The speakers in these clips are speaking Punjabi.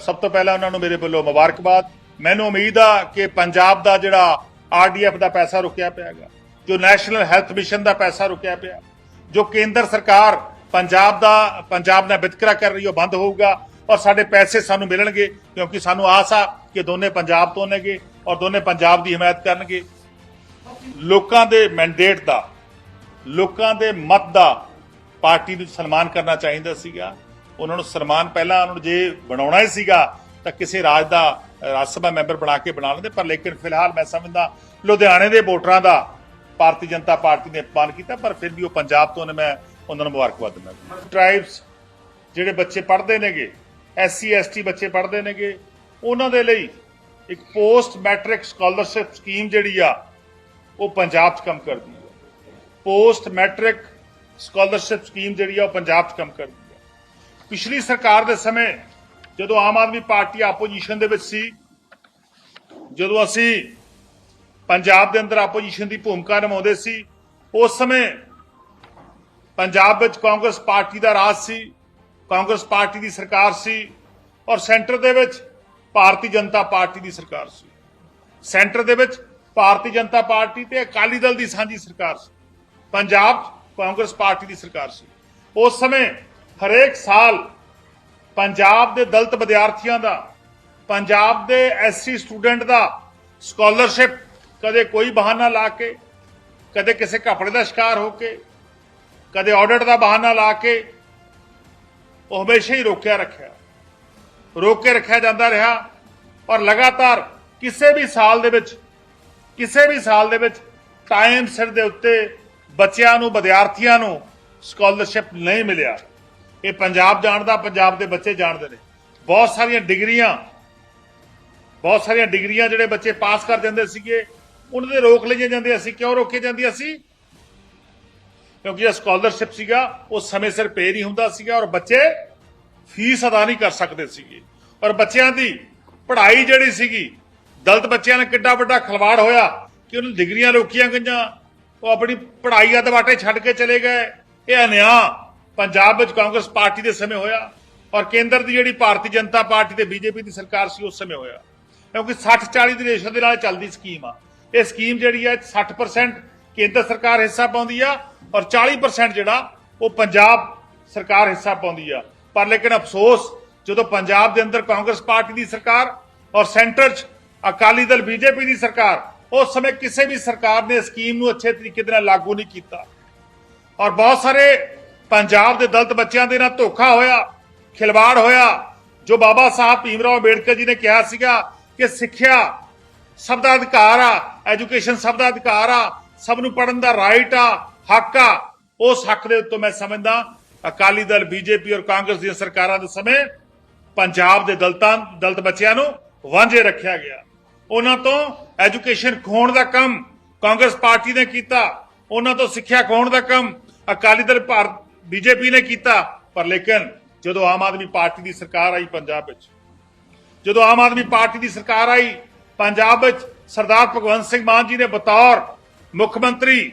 ਸਭ ਤੋਂ ਪਹਿਲਾਂ ਉਹਨਾਂ ਨੂੰ ਮੇਰੇ ਵੱਲੋਂ ਮੁਬਾਰਕਬਾਦ। ਮੈਨੂੰ ਉਮੀਦ ਆ ਕਿ ਪੰਜਾਬ ਦਾ ਜਿਹੜਾ ਆਰਡੀਐਫ ਦਾ ਪੈਸਾ ਰੁਕਿਆ ਪਿਆਗਾ ਜੋ ਨੈਸ਼ਨਲ ਹੈਲਥ ਮਿਸ਼ਨ ਦਾ ਪੈਸਾ ਰੁਕਿਆ ਪਿਆ, ਜੋ ਕੇਂਦਰ ਸਰਕਾਰ ਪੰਜਾਬ ਦਾ, ਪੰਜਾਬ ਨਾਲ ਵਿਤਕਰਾ ਕਰ ਰਹੀ ਉਹ ਬੰਦ ਹੋਊਗਾ ਔਰ ਸਾਡੇ ਪੈਸੇ ਸਾਨੂੰ ਮਿਲਣਗੇ, ਕਿਉਂਕਿ ਸਾਨੂੰ ਆਸ ਆ ਕਿ ਦੋਨੇ ਪੰਜਾਬ ਤੋਂ ਨੇਗੇ ਔਰ ਦੋਨੇ ਪੰਜਾਬ ਦੀ ਹਮਾਇਤ ਕਰਨਗੇ। ਲੋਕਾਂ ਦੇ ਮੈਂਡੇਟ ਦਾ, ਲੋਕਾਂ ਦੇ ਮਤ ਦਾ ਪਾਰਟੀ ਨੂੰ ਸਨਮਾਨ ਕਰਨਾ ਚਾਹੀਦਾ ਸੀਗਾ। ਉਹਨਾਂ ਨੂੰ ਸਨਮਾਨ ਪਹਿਲਾਂ ਉਹਨਾਂ ਨੂੰ ਜੇ ਬਣਾਉਣਾ ਹੀ ਸੀਗਾ, ਤਾਂ ਕਿਸੇ ਰਾਜ ਦਾ ਰਾਜ ਸਭਾ ਮੈਂਬਰ ਬਣਾ ਕੇ ਬਣਾ ਲੈਂਦੇ, ਪਰ ਲੇਕਿਨ ਫਿਲਹਾਲ ਮੈਂ ਸਮਝਦਾ ਲੁਧਿਆਣੇ ਦੇ ਵੋਟਰਾਂ ਦਾ ਭਾਰਤੀ ਜਨਤਾ ਪਾਰਟੀ ਨੇ ਅਪਮਾਨ ਕੀਤਾ, ਪਰ ਫਿਰ ਵੀ ਉਹ ਪੰਜਾਬ ਤੋਂ ਨੇ, ਮੈਂ ਉਹਨਾਂ ਨੂੰ ਮੁਬਾਰਕਬਾਦ ਦਿੰਦਾ। ਟ੍ਰਾਈਬਸ ਜਿਹੜੇ ਬੱਚੇ ਪੜ੍ਹਦੇ ਨੇਗੇ ਐਸਸੀ ਐਸਟੀ ਬੱਚੇ ਪੜ੍ਹਦੇ ਨੇਗੇ, ਉਹਨਾਂ ਦੇ ਲਈ ਇੱਕ ਪੋਸਟ ਮੈਟ੍ਰਿਕ ਸਕਾਲਰਸ਼ਿਪ ਸਕੀਮ ਜਿਹੜੀ ਆ, ਉਹ ਪੰਜਾਬ 'ਚ ਕੰਮ ਕਰਦੀ ਹੈ। ਪੋਸਟ ਮੈਟ੍ਰਿਕ ਸਕਾਲਰਸ਼ਿਪ ਸਕੀਮ ਜਿਹੜੀ ਆ, ਉਹ ਪੰਜਾਬ 'ਚ ਕੰਮ ਕਰਦੀ ਪਿਛਲੀ ਸਰਕਾਰ ਦੇ ਸਮੇਂ ਜਦੋਂ ਆਮ ਆਦਮੀ ਪਾਰਟੀ ਆਪੋਜੀਸ਼ਨ ਦੇ ਵਿੱਚ ਸੀ, ਜਦੋਂ ਅਸੀਂ ਪੰਜਾਬ ਦੇ ਅੰਦਰ ਆਪੋਜੀਸ਼ਨ ਦੀ ਭੂਮਿਕਾ ਨਿਭਾਉਂਦੇ ਸੀ, ਉਸ ਸਮੇਂ ਪੰਜਾਬ ਵਿੱਚ ਕਾਂਗਰਸ ਪਾਰਟੀ ਦਾ ਰਾਜ ਸੀ, ਕਾਂਗਰਸ ਪਾਰਟੀ ਦੀ ਸਰਕਾਰ ਸੀ ਔਰ ਸੈਂਟਰ ਦੇ ਵਿੱਚ ਭਾਰਤੀ ਜਨਤਾ ਪਾਰਟੀ ਦੀ ਸਰਕਾਰ ਸੀ। ਸੈਂਟਰ ਦੇ ਵਿੱਚ ਭਾਰਤੀ ਜਨਤਾ ਪਾਰਟੀ ਤੇ ਅਕਾਲੀ ਦਲ ਦੀ ਸਾਂਝੀ ਸਰਕਾਰ ਸੀ। ਪੰਜਾਬ 'ਚ ਕਾਂਗਰਸ ਪਾਰਟੀ ਦੀ ਸਰਕਾਰ ਸੀ। ਉਸ ਸਮੇਂ ਹਰੇਕ ਸਾਲ ਪੰਜਾਬ ਦੇ ਦਲਤ ਵਿਦਿਆਰਥੀਆਂ ਦਾ, ਪੰਜਾਬ ਦੇ ਐਸਸੀ ਸਟੂਡੈਂਟ ਦਾ ਸਕਾਲਰਸ਼ਿਪ ਕਦੇ ਕੋਈ ਬਹਾਨਾ ਲਾ ਕੇ, ਕਦੇ ਕਿਸੇ ਘਪਲੇ ਦਾ ਸ਼ਿਕਾਰ ਹੋ ਕੇ, ਕਦੇ ਆਡਿਟ ਦਾ ਬਹਾਨਾ ਲਾ ਕੇ, ਉਹ ਹਮੇਸ਼ਾ ਹੀ ਰੋਕਿਆ ਰੱਖਿਆ। ਰੋਕ ਕੇ ਰੱਖਿਆ ਜਾਂਦਾ ਰਿਹਾ ਔਰ ਲਗਾਤਾਰ ਕਿਸੇ ਵੀ ਸਾਲ ਦੇ ਵਿੱਚ, ਕਿਸੇ ਵੀ ਸਾਲ ਦੇ ਵਿੱਚ ਟਾਈਮ ਸਿਰ ਦੇ ਉੱਤੇ ਬੱਚਿਆਂ ਨੂੰ, ਵਿਦਿਆਰਥੀਆਂ ਨੂੰ ਸਕਾਲਰਸ਼ਿਪ ਨਹੀਂ ਮਿਲਿਆ। ਇਹ ਪੰਜਾਬ ਜਾਣਦਾ, ਪੰਜਾਬ ਦੇ ਬੱਚੇ ਜਾਣਦੇ ਨੇ। ਬਹੁਤ ਸਾਰੀਆਂ ਡਿਗਰੀਆਂ, ਬਹੁਤ ਸਾਰੀਆਂ ਡਿਗਰੀਆਂ ਜਿਹੜੇ ਬੱਚੇ ਪਾਸ ਕਰ ਜਾਂਦੇ ਸੀਗੇ, ਉਹਨਾਂ ਦੇ ਰੋਕ ਲਈਆਂ ਜਾਂਦੀਆਂ ਸੀ। ਕਿਉਂ ਰੋਕੇ ਜਾਂਦੀਆਂ ਸੀ? ਕਿਉਂਕਿ ਇਹ ਸਕਾਲਰਸ਼ਿਪ ਸੀਗਾ, ਉਹ ਸਮੇਂ ਸਿਰ ਪੇ ਨਹੀਂ ਹੁੰਦਾ ਸੀਗਾ ਔਰ ਬੱਚੇ ਫੀਸ ਅਦਾ ਨਹੀਂ ਕਰ ਸਕਦੇ ਸੀਗੇ। ਔਰ ਬੱਚਿਆਂ ਦੀ ਪੜ੍ਹਾਈ ਜਿਹੜੀ ਸੀਗੀ, ਦਲਤ ਬੱਚਿਆਂ ਨਾਲ ਕਿੱਡਾ ਵੱਡਾ ਖਲਵਾੜ ਹੋਇਆ ਕਿ ਉਹਨਾਂ ਡਿਗਰੀਆਂ ਰੋਕੀਆਂ ਗਈਆਂ, ਉਹ ਆਪਣੀ ਪੜ੍ਹਾਈ ਆ ਬਾਟੇ ਛੱਡ ਕੇ ਚਲੇ ਗਏ। ਇਹ ਅਨਿਆਂ ਪੰਜਾਬ ਵਿੱਚ ਕਾਂਗਰਸ ਪਾਰਟੀ ਦੇ ਸਮੇਂ ਹੋਇਆ ਔਰ ਕੇਂਦਰ ਦੀ ਜਿਹੜੀ ਭਾਰਤੀ ਜਨਤਾ ਪਾਰਟੀ ਤੇ ਬੀਜੇਪੀ ਦੀ ਸਰਕਾਰ ਸੀ, ਉਸ ਸਮੇਂ ਹੋਇਆ। ਕਿਉਂਕਿ 60 40 ਦੀ ਰੇਸ਼ੋ ਦੇ ਨਾਲ ਚੱਲਦੀ ਸਕੀਮ ਆ। ਇਹ ਸਕੀਮ ਜਿਹੜੀ ਹੈ 60% ਕੇਂਦਰ ਸਰਕਾਰ ਹਿੱਸਾ ਪਾਉਂਦੀ ਆ ਔਰ 40% ਜਿਹੜਾ ਉਹ ਪੰਜਾਬ ਸਰਕਾਰ ਹਿੱਸਾ ਪਾਉਂਦੀ ਆ। ਪਰ ਲੇਕਿਨ ਅਫਸੋਸ, ਜਦੋਂ ਪੰਜਾਬ ਦੇ ਅੰਦਰ ਕਾਂਗਰਸ ਪਾਰਟੀ ਦੀ ਸਰਕਾਰ ਔਰ ਸੈਂਟਰ 'ਚ ਅਕਾਲੀ ਦਲ ਬੀਜੇਪੀ ਦੀ ਸਰਕਾਰ, ਉਸ ਸਮੇਂ ਕਿਸੇ ਵੀ ਸਰਕਾਰ ਨੇ ਸਕੀਮ ਨੂੰ ਅੱਛੇ ਤਰੀਕੇ ਦੇ ਨਾਲ ਲਾਗੂ ਨਹੀਂ ਕੀਤਾ। ਔਰ ਬਹੁਤ ਸਾਰੇ ਪੰਜਾਬ ਦੇ ਦਲਤ ਬੱਚਿਆਂ ਦੇ ਨਾਲ ਧੋਖਾ ਹੋਇਆ, ਖਿਲਵਾੜ ਹੋਇਆ, ਜੋ ਬਾਬਾ ਸਾਹਿਬ ਭੀਮਰਾਓ ਅੰਬੇਡਕਰ ਜੀ ਨੇ ਕਿਹਾ ਸੀਗਾ ਕਿ ਸਿੱਖਿਆ ਸਭ ਦਾ ਅਧਿਕਾਰ ਆ, ਐਜੂਕੇਸ਼ਨ ਸਭ ਦਾ ਅਧਿਕਾਰ ਆ, ਸਭ ਨੂੰ ਪੜਨ ਦਾ ਰਾਈਟ ਆ, ਹੱਕ ਆ, ਉਸ ਹੱਕ ਦੇ ਉੱਤੇ ਮੈਂ ਸਮਝਦਾ ਅਕਾਲੀ ਦਲ, ਬੀਜੇਪੀ ਔਰ ਕਾਂਗਰਸ ਦੀਆਂ ਸਰਕਾਰਾਂ ਦੇ ਸਮੇਂ ਪੰਜਾਬ ਦੇ ਦਲਤਾਂ, ਦਲਤ ਬੱਚਿਆਂ ਨੂੰ ਵਾਂਝੇ ਰੱਖਿਆ ਗਿਆ। ਉਹਨਾਂ ਤੋਂ ਐਜੂਕੇਸ਼ਨ ਖੋਣ ਦਾ ਕੰਮ ਕਾਂਗਰਸ ਪਾਰਟੀ ਨੇ ਕੀਤਾ, ਉਹਨਾਂ ਤੋਂ ਸਿੱਖਿਆ ਖੋਣ ਦਾ ਕੰਮ ਅਕਾਲੀ ਦਲ ਭਾਰਤ ਬੀਜੇਪੀ ਨੇ ਕੀਤਾ, ਪਰ ਲੇਕਿਨ ਜਦੋਂ ਆਮ ਆਦਮੀ ਪਾਰਟੀ ਦੀ ਸਰਕਾਰ ਆਈ ਪੰਜਾਬ ਵਿੱਚ, ਜਦੋਂ ਆਮ ਆਦਮੀ ਪਾਰਟੀ ਦੀ ਸਰਕਾਰ ਆਈ ਪੰਜਾਬ ਵਿੱਚ, ਸਰਦਾਰ ਭਗਵੰਤ ਸਿੰਘ ਮਾਨ ਜੀ ਨੇ ਬਤੌਰ ਮੁੱਖ ਮੰਤਰੀ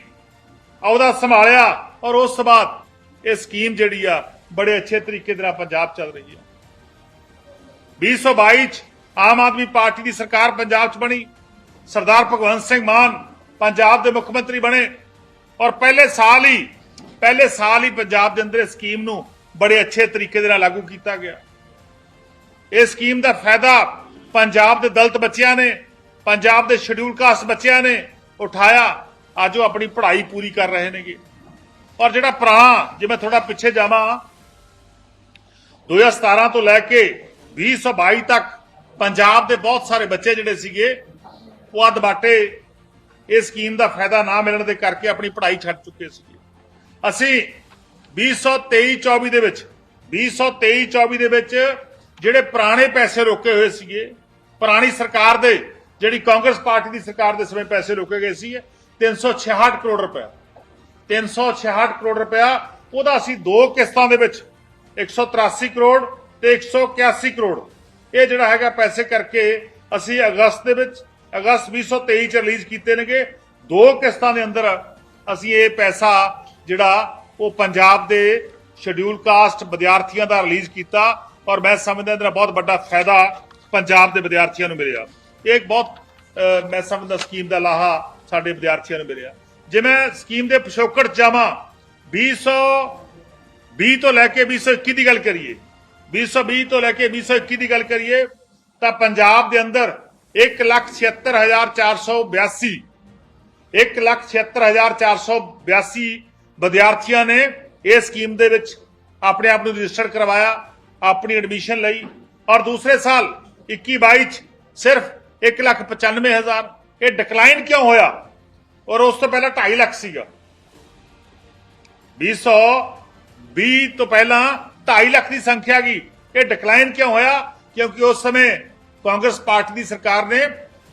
ਅਹੁਦਾ ਸੰਭਾਲਿਆ ਔਰ ਉਸ ਤੋਂ ਬਾਅਦ ਇਹ ਸਕੀਮ ਜਿਹੜੀ ਆ, ਬੜੇ ਅੱਛੇ ਤਰੀਕੇ ਦੇ ਨਾਲ ਪੰਜਾਬ ਚੱਲ ਰਹੀ ਹੈ 2022 ਚ ਆਮ ਆਦਮੀ ਪਾਰਟੀ ਦੀ ਸਰਕਾਰ ਪੰਜਾਬ 'ਚ ਬਣੀ, ਸਰਦਾਰ ਭਗਵੰਤ ਸਿੰਘ ਮਾਨ ਪੰਜਾਬ ਦੇ ਮੁੱਖ ਮੰਤਰੀ ਬਣੇ ਔਰ ਪਹਿਲੇ ਸਾਲ ਹੀ ਪਹਿਲੇ ਸਾਲ ਹੀ ਪੰਜਾਬ ਦੇ ਅੰਦਰ ਇਸ ਸਕੀਮ ਨੂੰ ਬੜੇ ਅੱਛੇ ਤਰੀਕੇ ਦੇ ਨਾਲ ਲਾਗੂ ਕੀਤਾ ਗਿਆ। ਇਹ ਸਕੀਮ ਦਾ ਫਾਇਦਾ ਪੰਜਾਬ ਦੇ ਦਲਤ ਬੱਚਿਆਂ ਨੇ, ਪੰਜਾਬ ਦੇ ਸ਼ਡਿਊਲ ਕਾਸਟ ਬੱਚਿਆਂ ਨੇ ਉਠਾਇਆ। ਅੱਜ ਉਹ ਆਪਣੀ ਪੜ੍ਹਾਈ ਪੂਰੀ ਕਰ ਰਹੇ ਨੇਗੇ। ਔਰ ਜਿਹੜਾ ਪੁਰਾਣਾ ਜੇ ਮੈਂ ਥੋੜਾ ਪਿੱਛੇ ਜਾਵਾਂ 2017 ਤੋਂ ਲੈ ਕੇ 2022 ਤੱਕ ਪੰਜਾਬ ਦੇ ਬਹੁਤ ਸਾਰੇ ਬੱਚੇ ਜਿਹੜੇ ਸੀਗੇ, ਉਹ ਅੱਧ ਬਾਟੇ ਇਸ ਸਕੀਮ ਦਾ ਫਾਇਦਾ ਨਾ ਮਿਲਣ ਦੇ ਕਰਕੇ ਆਪਣੀ ਪੜ੍ਹਾਈ ਛੱਡ ਚੁੱਕੇ ਸੀਗੇ। ਅਸੀਂ 2023-24 ਦੇ ਵਿੱਚ 2023-24 ਦੇ ਵਿੱਚ ਜਿਹੜੇ ਪੁਰਾਣੇ ਪੈਸੇ ਰੋਕੇ ਹੋਏ ਸੀਗੇ, ਪੁਰਾਣੀ ਸਰਕਾਰ ਦੇ, ਜਿਹੜੀ ਕਾਂਗਰਸ ਪਾਰਟੀ ਦੀ ਸਰਕਾਰ ਦੇ ਸਮੇਂ ਪੈਸੇ ਰੋਕੇ ਗਏ ਸੀ 366 ਕਰੋੜ ਰੁਪਏ 366 ਕਰੋੜ ਰੁਪਇਆ, ਉਹਦਾ ਅਸੀਂ ਦੋ ਕਿਸ਼ਤਾਂ ਦੇ ਵਿੱਚ 183 ਕਰੋੜ ਤੇ 181 ਕਰੋੜ। ਇਹ ਜਿਹੜਾ ਹੈਗਾ ਪੈਸੇ ਕਰਕੇ ਅਸੀਂ ਅਗਸਤ ਦੇ ਵਿੱਚ, ਅਗਸਤ 2023 ਚ ਰਿਲੀਜ਼ ਕੀਤੇ ਨੇਗੇ। ਦੋ ਕਿਸ਼ਤਾਂ ਦੇ ਅੰਦਰ ਅਸੀਂ ਇਹ ਪੈਸਾ ਜਿਹੜਾ ਉਹ ਪੰਜਾਬ ਦੇ ਸ਼ਡਿਊਲ ਕਾਸਟ ਵਿਦਿਆਰਥੀਆਂ ਦਾ ਰਿਲੀਜ਼ ਕੀਤਾ ਔਰ ਮੈਂ ਸਮਝਦਾ ਇਹਦਾ ਬਹੁਤ ਵੱਡਾ ਫਾਇਦਾ ਪੰਜਾਬ ਦੇ ਵਿਦਿਆਰਥੀਆਂ ਨੂੰ ਮਿਲਿਆ। ਇਹ ਇੱਕ ਬਹੁਤ ਮੈਂ ਸਮਝਦਾ ਸਕੀਮ ਦਾ ਲਾਹਾ ਸਾਡੇ ਵਿਦਿਆਰਥੀਆਂ ਨੂੰ ਮਿਲਿਆ। ਜੇ ਮੈਂ ਸਕੀਮ ਦੇ ਪਿਛੋਕੜ 'ਚ ਜਾਵਾਂ 2020 ਤੋਂ ਲੈ ਕੇ 2021 ਦੀ ਗੱਲ ਕਰੀਏ 2020 ਤੋਂ ਲੈ ਕੇ 2021 ਦੀ ਗੱਲ ਕਰੀਏ, ਤਾਂ ਪੰਜਾਬ ਦੇ ਅੰਦਰ 176482 176482 ਵਿਦਿਆਰਥੀਆਂ ਨੇ ਇਸ ਸਕੀਮ ਦੇ ਵਿੱਚ ਆਪਣੇ ਆਪ ਨੂੰ ਰਜਿਸਟਰ ਕਰਵਾਇਆ, ਆਪਣੀ ਐਡਮਿਸ਼ਨ ਲਈ। ਔਰ ਦੂਸਰੇ ਸਾਲ 21 22 ਚ ਸਿਰਫ 195000 ਇਹ ਡਿਕਲਾਈਨ ਕਿਉਂ ਹੋਇਆ? ਔਰ ਉਸ ਤੋਂ ਪਹਿਲਾਂ 2.5 ਲੱਖ ਸੀਗਾ। 2020 ਤੋਂ ਪਹਿਲਾਂ 2.5 ਲੱਖ ਦੀ ਸੰਖਿਆ ਗਈ। ਇਹ ਡਿਕਲਾਈਨ ਕਿਉਂ ਹੋਇਆ? ਕਿਉਂਕਿ ਉਸ ਸਮੇਂ ਕਾਂਗਰਸ ਪਾਰਟੀ ਦੀ ਸਰਕਾਰ ਨੇ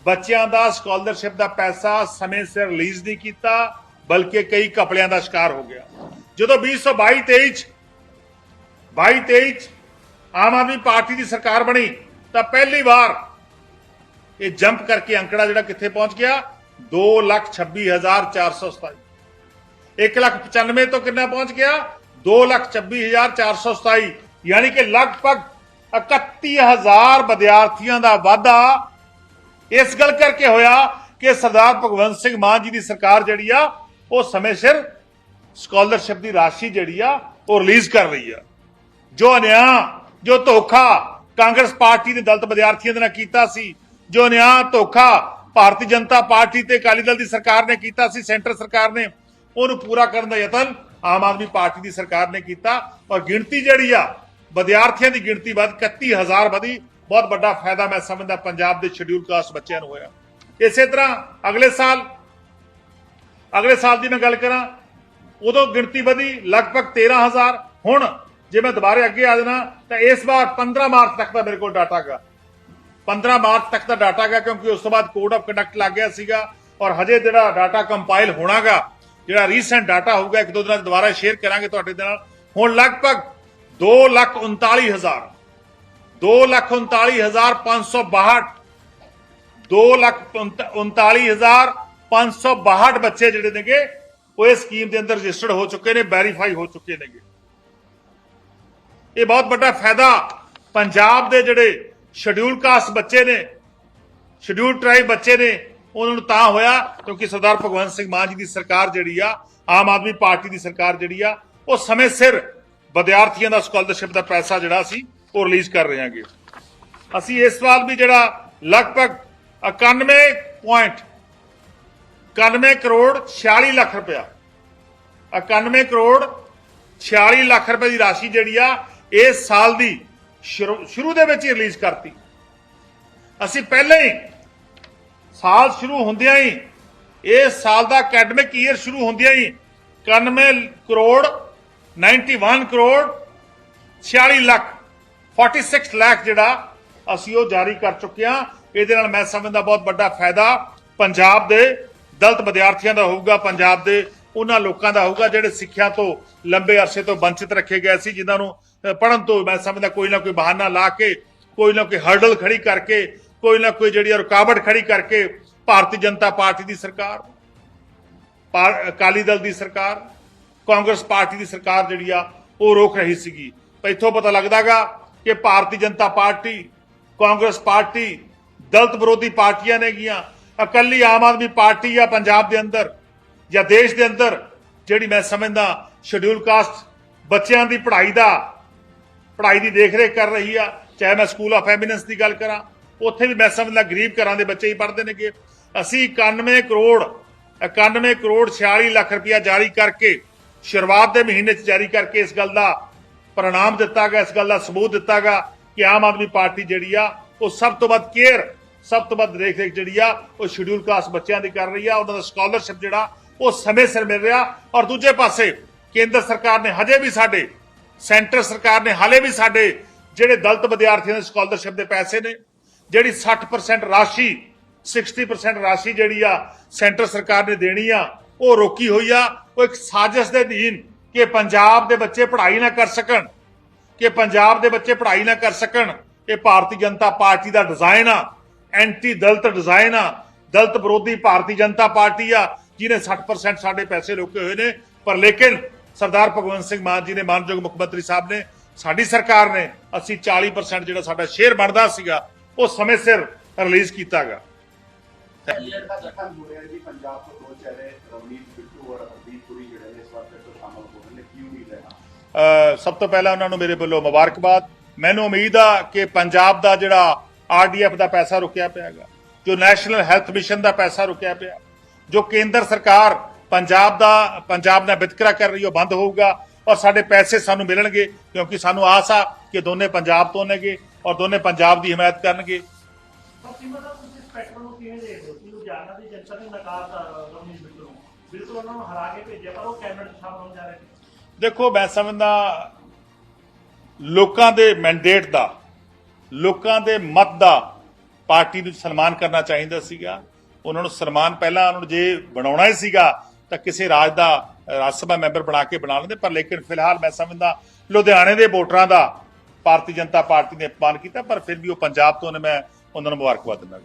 ਬੱਚਿਆਂ ਦਾ ਸਕਾਲਰਸ਼ਿਪ ਦਾ ਪੈਸਾ ਸਮੇਂ ਸਿਰ ਰਿਲੀਜ਼ ਨਹੀਂ ਕੀਤਾ। ਬਲਕਿ ਕਈ ਕਪੜਿਆਂ ਦਾ ਸ਼ਿਕਾਰ ਹੋ ਗਿਆ। ਜਦੋਂ 2022 23 ਚ 22 23 ਚ ਆਮ ਆਦਮੀ ਪਾਰਟੀ ਦੀ ਸਰਕਾਰ ਬਣੀ ਤਾਂ ਪਹਿਲੀ ਵਾਰ ਇਹ ਜੰਪ ਕਰਕੇ ਅੰਕੜਾ ਜਿਹੜਾ ਕਿੱਥੇ ਪਹੁੰਚ ਗਿਆ? 226427 1,95 ਤੋਂ ਕਿੰਨਾ ਪਹੁੰਚ ਗਿਆ? 2,26,427 ਯਾਨੀ ਕਿ ਲਗਭਗ 31000 ਵਿਦਿਆਰਥੀਆਂ ਦਾ ਵਾਧਾ ਇਸ ਗੱਲ ਕਰਕੇ ਹੋਇਆ ਕਿ ਸਰਦਾਰ ਭਗਵੰਤ ਸਿੰਘ ਮਾਨ ਜੀ ਦੀ ਸਰਕਾਰ ਜਿਹੜੀ ਆ ਉਹ ਸਮੇਂ ਸਿਰ ਸਕਾਲਰਸ਼ਿਪ ਦੀ ਰਾਸ਼ੀ ਜਿਹੜੀ ਆ, ਉਹ ਰਿਲੀਜ਼ ਕਰ ਰਹੀ ਆ। ਜੋ ਅਨਿਆ, ਜੋ ਧੋਖਾ ਕਾਂਗਰਸ ਪਾਰਟੀ ਦੇ ਦਲਤ ਵਿਦਿਆਰਥੀਆਂ ਦੇ ਨਾਲ ਕੀਤਾ ਸੀ, ਜੋ ਅਨਿਆ, ਧੋਖਾ ਭਾਰਤੀ ਜਨਤਾ ਪਾਰਟੀ ਤੇ ਅਕਾਲੀ ਦਲ ਦੀ ਸਰਕਾਰ ਨੇ ਕੀਤਾ ਸੀ, ਸੈਂਟਰ ਸਰਕਾਰ ਨੇ, ਉਹਨੂੰ ਪੂਰਾ ਕਰਨ ਦਾ ਯਤਨ ਆਮ ਆਦਮੀ ਪਾਰਟੀ ਦੀ ਸਰਕਾਰ ਨੇ ਕੀਤਾ। ਔਰ ਗਿਣਤੀ ਜਿਹੜੀ ਆ, ਵਿਦਿਆਰਥੀਆਂ ਦੀ ਗਿਣਤੀ ਵੱਧ 31000 ਵਧੀ। ਬਹੁਤ ਵੱਡਾ ਫਾਇਦਾ ਮੈਂ ਸਮਝਦਾ ਪੰਜਾਬ ਦੇ ਸ਼ਡਿਊਲ ਕਾਸਟ ਬੱਚਿਆਂ ਨੂੰ ਹੋਇਆ। ਇਸੇ ਤਰ੍ਹਾਂ ਅਗਲੇ ਸਾਲ ਅਗਲੇ ਸਾਲ ਦੀ ਮੈਂ ਗੱਲ ਕਰਾਂ, ਉਦੋਂ ਗਿਣਤੀ ਵਧੀ ਲਗਭਗ 13000 ਹੁਣ ਜੇ ਮੈਂ ਦੁਬਾਰੇ ਅੱਗੇ ਆ ਜਾਣਾ, ਤਾਂ ਇਸ ਵਾਰ 15 ਮਾਰਚ ਤੱਕ ਦਾ ਮੇਰੇ ਕੋਲ ਡਾਟਾ ਹੈਗਾ। 15 ਮਾਰਚ ਤੱਕ ਦਾ ਡਾਟਾ ਹੈਗਾ, ਕਿਉਂਕਿ ਉਸ ਤੋਂ ਬਾਅਦ ਕੋਡ ਆਫ ਕੰਡਕਟ ਲੱਗ ਗਿਆ ਸੀਗਾ ਔਰ ਹਜੇ ਜਿਹੜਾ ਡਾਟਾ ਕੰਪਾਈਲ ਹੋਣਾਗਾ, ਜਿਹੜਾ ਰੀਸੈਂਟ ਡਾਟਾ ਹੋਊਗਾ, ਇੱਕ ਦੋ ਦਿਨਾਂ ਦੁਬਾਰਾ ਸ਼ੇਅਰ ਕਰਾਂਗੇ ਤੁਹਾਡੇ ਦੇ ਨਾਲ। ਹੁਣ ਲਗਭਗ 239000 239562 239562 ਬੱਚੇ ਜਿਹੜੇ ਨੇਗੇ, ਉਹ ਇਸ ਸਕੀਮ ਦੇ ਅੰਦਰ ਰਜਿਸਟਰਡ ਹੋ ਚੁੱਕੇ ਨੇ ਵੈਰੀਫਾਈ ਹੋ ਚੁੱਕੇ ਨੇਗੇ। ਇਹ ਬਹੁਤ ਵੱਡਾ ਫਾਇਦਾ, ਪੰਜਾਬ ਦੇ ਜਿਹੜੇ ਸ਼ਡਿਊਲ ਕਾਸਟ ਬੱਚੇ ਨੇ ਸ਼ਡਿਊਲ ਟ੍ਰਾਈਬ ਬੱਚੇ ਨੇ, ਉਹਨਾਂ ਨੂੰ ਤਾਂ ਹੋਇਆ ਕਿਉਂਕਿ ਸਰਦਾਰ ਭਗਵੰਤ ਸਿੰਘ ਮਾਨ ਜੀ ਦੀ ਸਰਕਾਰ ਜਿਹੜੀ ਆ, ਆਮ ਆਦਮੀ ਪਾਰਟੀ ਦੀ ਸਰਕਾਰ ਜਿਹੜੀ ਆ, ਉਹ ਸਮੇਂ ਸਿਰ ਵਿਦਿਆਰਥੀਆਂ ਦਾ ਸਕਾਲਰਸ਼ਿਪ ਦਾ ਪੈਸਾ ਜਿਹੜਾ ਸੀ ਉਹ ਰਿਲੀਜ਼ ਕਰ ਰਹੇ ਹਾਂਗੇ। ਅਸੀਂ ਇਸ ਵਾਰ ਵੀ ਜਿਹੜਾ ਲਗਭਗ 91 ਪੁਆਇੰਟ 91 ਕਰੋੜ 46 ਲੱਖ ਰੁਪਇਆ। 91 ਕਰੋੜ 46 ਲੱਖ ਰੁਪਏ ਦੀ ਰਾਸ਼ੀ ਜਿਹੜੀ ਆ ਇਸ ਸਾਲ ਦੀ ਸ਼ੁਰੂ ਸ਼ੁਰੂ ਦੇ ਵਿੱਚ ਹੀ ਰਿਲੀਜ਼ ਕਰਤੀ। ਅਸੀਂ ਪਹਿਲਾਂ ਹੀ ਸਾਲ ਸ਼ੁਰੂ ਹੁੰਦਿਆਂ ਹੀ ਇਸ ਸਾਲ ਦਾ ਅਕੈਡਮਿਕ ਈਅਰ ਸ਼ੁਰੂ ਹੁੰਦਿਆਂ ਹੀ 91 ਕਰੋੜ 91 ਕਰੋੜ 46 ਲੱਖ 46 ਲੱਖ ਜਿਹੜਾ ਅਸੀਂ ਉਹ ਜਾਰੀ ਕਰ ਚੁੱਕੇ ਹਾਂ। ਇਹਦੇ ਨਾਲ ਮੈਂ ਸਮਝਦਾ ਬਹੁਤ ਵੱਡਾ ਫਾਇਦਾ ਪੰਜਾਬ ਦੇ ਦਲਤ ਵਿਦਿਆਰਥੀਆਂ ਦਾ ਹੋਊਗਾ, ਪੰਜਾਬ ਦੇ ਉਹਨਾਂ ਲੋਕਾਂ ਦਾ ਹੋਊਗਾ, ਜਿਹੜੇ ਸਿੱਖਿਆ ਤੋਂ ਲੰਬੇ ਅਰਸੇ ਤੋਂ ਵੰਚਿਤ ਰੱਖੇ ਗਏ ਸੀ, ਜਿਨ੍ਹਾਂ ਨੂੰ ਪੜਨ ਤੋਂ ਮੈਂ ਸਮਝਦਾ ਕੋਈ ਨਾ ਕੋਈ ਬਹਾਨਾ ਲਾ ਕੇ, ਕੋਈ ਨਾ ਕੋਈ ਹਰਡਲ ਖੜੀ ਕਰਕੇ, ਕੋਈ ਨਾ ਕੋਈ ਜਿਹੜੀ ਰੁਕਾਵਟ ਖੜੀ ਕਰਕੇ ਭਾਰਤੀ ਜਨਤਾ ਪਾਰਟੀ ਦੀ ਸਰਕਾਰ ਅਕਾਲੀ ਦਲ ਦੀ ਸਰਕਾਰ, ਕਾਂਗਰਸ ਪਾਰਟੀ ਦੀ ਸਰਕਾਰ ਜਿਹੜੀ ਆ, ਉਹ ਰੋਕ ਰਹੀ ਸੀਗੀ। ਪਰ ਇੱਥੋਂ ਪਤਾ ਲੱਗਦਾਗਾ ਕਿ ਭਾਰਤੀ ਜਨਤਾ ਪਾਰਟੀ, ਕਾਂਗਰਸ ਪਾਰਟੀ, ਦਲਤ ਵਿਰੋਧੀ ਪਾਰਟੀਆਂ ਨੇਗੀਆਂ ਇਕੱਲੀ ਆਮ ਆਦਮੀ ਪਾਰਟੀ ਆ ਪੰਜਾਬ ਦੇ ਅੰਦਰ ਜਾਂ ਦੇਸ਼ ਦੇ ਅੰਦਰ, ਜਿਹੜੀ ਮੈਂ ਸਮਝਦਾ ਸ਼ਡਿਊਲ ਕਾਸਟ ਬੱਚਿਆਂ ਦੀ ਪੜ੍ਹਾਈ ਦਾ, ਪੜ੍ਹਾਈ ਦੀ ਦੇਖਰੇਖ ਕਰ ਰਹੀ ਆ, ਚਾਹੇ ਮੈਂ ਸਕੂਲ ਆਫ ਐਮੀਨੈਂਸ ਦੀ ਗੱਲ ਕਰਾਂ, ਉੱਥੇ ਵੀ ਮੈਂ ਸਮਝਦਾ ਗਰੀਬ ਘਰਾਂ ਦੇ ਬੱਚੇ ਹੀ ਪੜ੍ਹਦੇ ਨੇਗੇ। ਅਸੀਂ 91 ਕਰੋੜ 91 ਕਰੋੜ 46 ਲੱਖ ਰੁਪਇਆ ਜਾਰੀ ਕਰਕੇ, ਸ਼ੁਰੂਆਤ ਦੇ ਮਹੀਨੇ 'ਚ ਜਾਰੀ ਕਰਕੇ ਇਸ ਗੱਲ ਦਾ ਪ੍ਰਣਾਮ ਦਿੱਤਾ ਗਿਆ, ਇਸ ਗੱਲ ਦਾ ਸਬੂਤ ਦਿੱਤਾ ਗਿਆ ਕਿ ਆਮ ਆਦਮੀ ਪਾਰਟੀ ਜਿਹੜੀ ਆ, ਉਹ ਸਭ ਤੋਂ ਵੱਧ ਕੇਅਰ ਸਭ ਤੋਂ ਵੱਧ ਦੇਖ ਰੇਖ ਜਿਹੜੀ ਆ, ਉਹ ਸ਼ਡਿਊਲ ਕਾਸਟ ਬੱਚਿਆਂ ਦੀ ਕਰ ਰਹੀ ਆ, ਉਹਨਾਂ ਦਾ ਸਕਾਲਰਸ਼ਿਪ ਜਿਹੜਾ, ਉਹ ਸਮੇਂ ਸਿਰ ਮਿਲ ਰਿਹਾ। ਔਰ ਦੂਜੇ ਪਾਸੇ, ਕੇਂਦਰ ਸਰਕਾਰ ਨੇ ਹਜੇ ਵੀ ਸਾਡੇ, ਸੈਂਟਰ ਸਰਕਾਰ ਨੇ ਹਾਲੇ ਵੀ ਸਾਡੇ ਜਿਹੜੇ ਦਲਤ ਵਿਦਿਆਰਥੀਆਂ ਦੇ ਸਕਾਲਰਸ਼ਿਪ ਦੇ ਪੈਸੇ ਨੇ, ਜਿਹੜੀ 60% ਰਾਸ਼ੀ 60% ਰਾਸ਼ੀ ਜਿਹੜੀ ਆ, ਸੈਂਟਰ ਸਰਕਾਰ ਨੇ ਦੇਣੀ ਆ, ਉਹ ਰੋਕੀ ਹੋਈ ਆ। ਉਹ ਇੱਕ ਸਾਜ਼ਿਸ਼ ਦੇ ਅਧੀਨ ਕਿ ਪੰਜਾਬ ਦੇ ਬੱਚੇ ਪੜ੍ਹਾਈ ਨਾ ਕਰ ਸਕਣ, ਕਿ ਪੰਜਾਬ ਦੇ ਬੱਚੇ ਪੜ੍ਹਾਈ ਨਾ ਕਰ ਸਕਣ, ਇਹ ਭਾਰਤੀ ਜਨਤਾ ਪਾਰਟੀ ਦਾ ਡਿਜ਼ਾਈਨ ਆ। ਐਂਟੀ ਦਲਤ ਡਿਜ਼ਾਈਨ ਆ। ਦਲਤ ਵਿਰੋਧੀ ਭਾਰਤੀ ਜਨਤਾ ਪਾਰਟੀ ਆ, ਜਿਹਨੇ 60% ਸਾਡੇ ਪੈਸੇ ਰੋਕੇ ਹੋਏ ਨੇ। ਪਰ ਲੇਕਿਨ ਸਰਦਾਰ ਭਗਵੰਤ ਸਿੰਘ ਮਾਨ ਜੀ ਨੇ, ਮਾਨਯੋਗ ਮੁੱਖ ਮੰਤਰੀ ਸਾਹਿਬ ਨੇ, ਸਾਡੀ ਸਰਕਾਰ ਨੇ ਅਸੀਂ 40% ਜਿਹੜਾ ਸਾਡਾ ਸ਼ੇਅਰ ਬਣਦਾ ਸੀਗਾ, ਉਹ ਸਮੇਂ ਸਿਰ ਰਿਲੀਜ਼ ਕੀਤਾਗਾ। ਸਭ ਤੋਂ ਪਹਿਲਾਂ ਉਹਨਾਂ ਨੂੰ ਮੇਰੇ ਵੱਲੋਂ ਮੁਬਾਰਕਬਾਦ। ਮੈਨੂੰ ਉਮੀਦ ਆ ਕਿ ਪੰਜਾਬ ਦਾ ਜਿਹੜਾ ਆਰਡੀਐਫ ਦਾ ਪੈਸਾ ਰੁਕਿਆ ਪਿਆਗਾ ਜੋ ਨੈਸ਼ਨਲ ਹੈਲਥ ਮਿਸ਼ਨ ਦਾ ਪੈਸਾ ਰੁਕਿਆ ਪਿਆ ਜੋ ਕੇਂਦਰ ਸਰਕਾਰ ਪੰਜਾਬ ਦਾ ਪੰਜਾਬ ਨਾਲ ਵਿਤਕਰਾ ਕਰ ਰਹੀ ਉਹ ਬੰਦ ਹੋਊਗਾ ਔਰ ਸਾਡੇ ਪੈਸੇ ਸਾਨੂੰ ਮਿਲਣਗੇ ਕਿਉਂਕਿ ਸਾਨੂੰ ਆਸ ਆ ਕਿ ਦੋਨੇ ਪੰਜਾਬ ਤੋਂ ਨੇਗੇ ਔਰ ਦੋਨੇ ਪੰਜਾਬ ਦੀ ਹਮਾਇਤ ਕਰਨਗੇ। ਦੇਖੋ ਮੈਂ ਸਮਝਦਾ ਲੋਕਾਂ ਦੇ ਮੈਂਡੇਟ ਦਾ ਲੋਕਾਂ ਦੇ ਮਤ ਦਾ ਪਾਰਟੀ ਨੂੰ ਸਨਮਾਨ ਕਰਨਾ ਚਾਹੀਦਾ ਸੀਗਾ। ਉਹਨਾਂ ਨੂੰ ਸਨਮਾਨ ਪਹਿਲਾਂ ਉਹਨਾਂ ਨੂੰ ਜੇ ਬਣਾਉਣਾ ਹੀ ਸੀਗਾ, ਤਾਂ ਕਿਸੇ ਰਾਜ ਦਾ ਰਾਜ ਸਭਾ ਮੈਂਬਰ ਬਣਾ ਕੇ ਬਣਾ ਲੈਂਦੇ, ਪਰ ਲੇਕਿਨ ਫਿਲਹਾਲ ਮੈਂ ਸਮਝਦਾ ਲੁਧਿਆਣੇ ਦੇ ਵੋਟਰਾਂ ਦਾ ਭਾਰਤੀ ਜਨਤਾ ਪਾਰਟੀ ਨੇ ਅਪਮਾਨ ਕੀਤਾ, ਪਰ ਫਿਰ ਵੀ ਉਹ ਪੰਜਾਬ ਤੋਂ ਨੇ, ਮੈਂ ਉਹਨਾਂ ਨੂੰ ਮੁਬਾਰਕਬਾਦ ਦਿੰਦਾ।